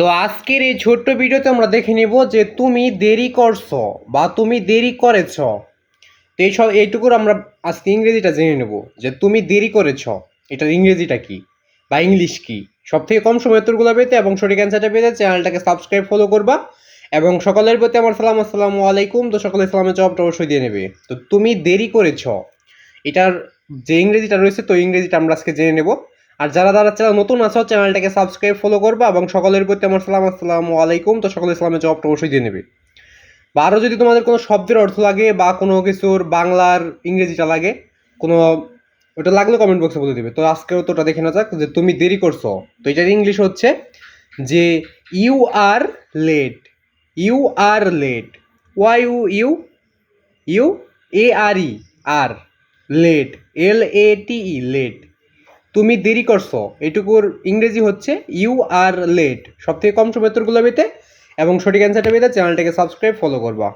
তো আজকের এই ছোট্ট ভিডিওতে আমরা দেখে নিব যে তুমি দেরি করছ বা তুমি দেরি করেছ। তো এই সব এইটুকুর আমরা আজকে ইংরেজিটা জেনে নেব যে তুমি দেরি করেছ। এটার ইংরেজিটা কি বা ইংলিশ কি? সব থেকে কম সময় উত্তরগুলো পেতে এবং সঠিক অ্যান্সারটা পেতে চ্যানেলটাকে সাবস্ক্রাইব ফলো করবা এবং সকলের প্রতি আমার সালাম, আসসালামু আলাইকুম। তো সকলে ইসলামের জবটা অবশ্যই দিয়ে নেবে। তো তুমি দেরি করেছ। এটার যে ইংরেজিটা রয়েছে, তো ইংরেজিটা আমরা আজকে জেনে নেব। আর যারা যারা চ্যানেল নতুন আছো, চ্যানেলটাকে সাবস্ক্রাইব ফলো করবা এবং সকলের প্রতি আমার সালাম, আসসালামু আলাইকুম। তো সকলে ইসলামের জবটা অবশ্যই দিয়ে নেবে। বা আরও যদি তোমাদের কোনো শব্দের অর্থ লাগে বা কোনো কিছুর বাংলার ইংরেজিটা লাগে, কোনো ওটা লাগলে কমেন্ট বক্সে বলে দেবে। তো আজকেও তো ওটা দেখে না যাক যে তুমি দেরি করছ। তো এটার ইংলিশ হচ্ছে যে you are late you are late Y U U U A R E are late L A T E late তুমি দেরি করছ। এটুকুর ইংরেজি হচ্ছে ইউ আর লেট সবথেকে কম সময় পেতে এবং সঠিক অ্যান্সারটা পেতে চ্যানেলটাকে সাবস্ক্রাইব ফলো করবা।